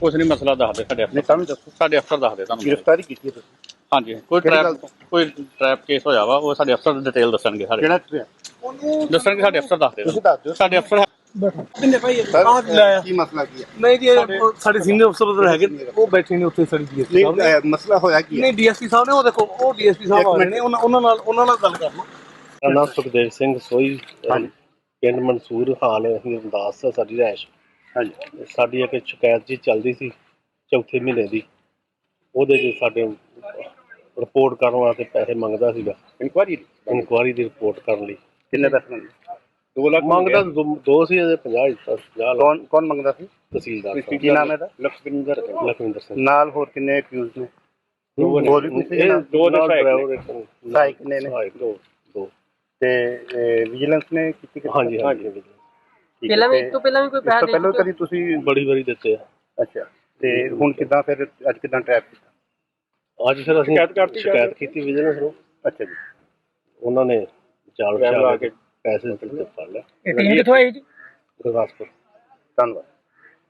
ਕੁਛ ਨਹੀਂ ਮਸਲਾ ਦੱਸਦੇ ਸਾਡੇ ਨਹੀਂ ਅਫਸਰ ਵੀ ਦੱਸੋ। ਸਾਡੇ ਅਫਸਰ ਦੱਸਦੇ ਤੁਹਾਨੂੰ। ਗ੍ਰਿਫਤਾਰੀ ਕੀਤੀ ਹੈ ਤੁਸੀਂ? ਹਾਂਜੀ ਕੋਈ ਕਿਹੜੀ ਗੱਲ ਟ੍ਰੈਪ ਕੋਈ ਟ੍ਰੈਪ ਕੇਸ ਹੋਇਆ ਵਾ ਉਹ ਸਾਡੇ ਅਫਸਰ ਡਿਟੇਲ ਦੱਸਣਗੇ ਸਾਡੇ। ਕਿਹੜਾ ਤੁਸੀਂ ਦੱਸਣਗੇ ਸਾਡੇ ਅਫਸਰ ਦੱਸਦੇ ਤੁਸੀਂ ਦੱਸ ਦਿਓ। ਸਾਡੇ ਅਫਸਰ ਕਿੰਨੇ ਭਾਈ ਸਰ ਲਾਇਆ ਕੀ ਮਸਲਾ ਕੀ ਹੈ? ਨਹੀਂ ਜੀ ਉਹ ਸਾਡੇ ਸੀਨੀਅਰ ਅਫਸਰ ਉਧਰ ਹੈਗੇ ਉਹ ਬੈਠੇ ਨੇ ਉੱਥੇ ਸਾਡੀ ਡੀਐਸਪੀ ਨਹੀਂ ਸਾਹਿਬ ਨੇ ਅਹ, ਮਸਲਾ ਹੋਇਆ ਕੀ ਹੈ? ਨਹੀਂ ਡੀਐਸਪੀ ਸਾਹਿਬ ਨੇ ਉਹ ਦੇਖੋ ਉਹ ਡੀਐਸਪੀ ਸਾਹਿਬ ਇੱਕ ਆ ਰਹੇ ਮਿੰਟ। ਨੇ ਉਹਨਾਂ ਉਹਨਾਂ ਨਾਲ ਉਹਨਾਂ ਨਾਲ ਗੱਲ ਕਰ ਲਓ। ਮੇਰਾ ਨਾਮ ਸੁਖਦੇਵ ਸਿੰਘ ਸੋਈ ਅਹ, ਹਾਂਜੀ। ਪਿੰਡ ਮਨਸੂਰ ਹਾਲ ਅਸੀਂ ਅਰਦਾਸ ਹੈ ਸਾਡੀ ਰਹਿਸ਼ ਹਾਂਜੀ। ਸਾਡੀ ਇੱਕ ਸ਼ਿਕਾਇਤ ਜੀ ਚੱਲਦੀ ਸੀ ਚੌਥੇ ਮਹੀਨੇ ਦੀ। ਉਹਦੇ 'ਚ ਸਾਡੇ ਰਿਪੋਰਟ ਕਰਨ ਵਾਸਤੇ ਪੈਸੇ ਮੰਗਦਾ ਸੀਗਾ। ਇਨਕੁਆਰੀ ਇਨਕੁਆਰੀ ਦੀ ਰਿਪੋਰਟ ਕਰਨ ਲਈ। ਕਿੰਨੇ ਪੈਸੇ ਮੰਗਦੇ? 2 ਲੱਖ ਮੰਗਦਾ ਦੋ- ਦੋ ਸੀ ਇਹਦੇ 50 ਦਿੱਤਾ 50 ਲੱਖ। ਕੌਣ ਕੌਣ ਮੰਗਦਾ ਸੀ? ਤਹਿਸੀਲਦਾਰ ਸਾਹਿਬ। ਕੀ ਨਾਮ ਹੈ ਇਹਦਾ? ਲਖਵਿੰਦਰ ਲਖਵਿੰਦਰ ਸਿੰਘ। ਨਾਲ ਹੋਰ ਕਿੰਨੇ ਅਕਿਊਜ਼ ਨੇ? ਦੋ ਹੋਰ ਵੀ ਕੋਈ ਸੀ ਇਹ ਨਾਲ? ਦੋ ਨਾਲ ਨਾਲ ਸਹਾਇਕ ਡਰਾਈਵਰ ਇੱਕ। ਨਾਲ- ਸਹਾਇਕ ਨੇ। ਨੇ? ਸਹਾਇਕ ਦੋ ਦੋ। ਤੇ ਵਿਜੀਲੈਂਸ ਨੇ ਕੀਤੀ ਹਾਂਜੀ ਹਾਂਜੀ। ਪਹਿਲਾਂ ਵੀ ਇਸ ਤੋਂ ਪਹਿਲਾਂ ਵੀ ਕੋਈ ਪੈਸਾ ਦੇ ਪਹਿਲਾਂ ਕਦੀ ਤੁਸੀਂ ਬੜੀ ਵਾਰੀ ਦਿੱਤੇ ਆ। ਅੱਛਾ ਤੇ ਹੁਣ ਕਿਦਾਂ ਫਿਰ ਅੱਜ ਕਿਦਾਂ ਟਰੈਪ ਕੀਤਾ? ਅੱਜ ਫਿਰ ਅਸੀਂ ਸ਼ਿਕਾਇਤ ਕਰਤੀ ਜਾ ਸ਼ਿਕਾਇਤ ਕੀਤੀ ਵਿਜੀਲੈਂਸ ਨੂੰ ਅੱਛਾ ਜੀ। ਉਹਨਾਂ ਨੇ ਚਾਲ ਕੇ ਕੇ। ਪੈਸੇ ਦਿੱਤੇ ਫੜ ਲਿਆ ਇਹ ਟੀਮ ਕਿੱਥੋਂ ਆਈ ਜੀ? ਗੁਰਦਾਸਪੁਰ। ਧੰਨਵਾਦ।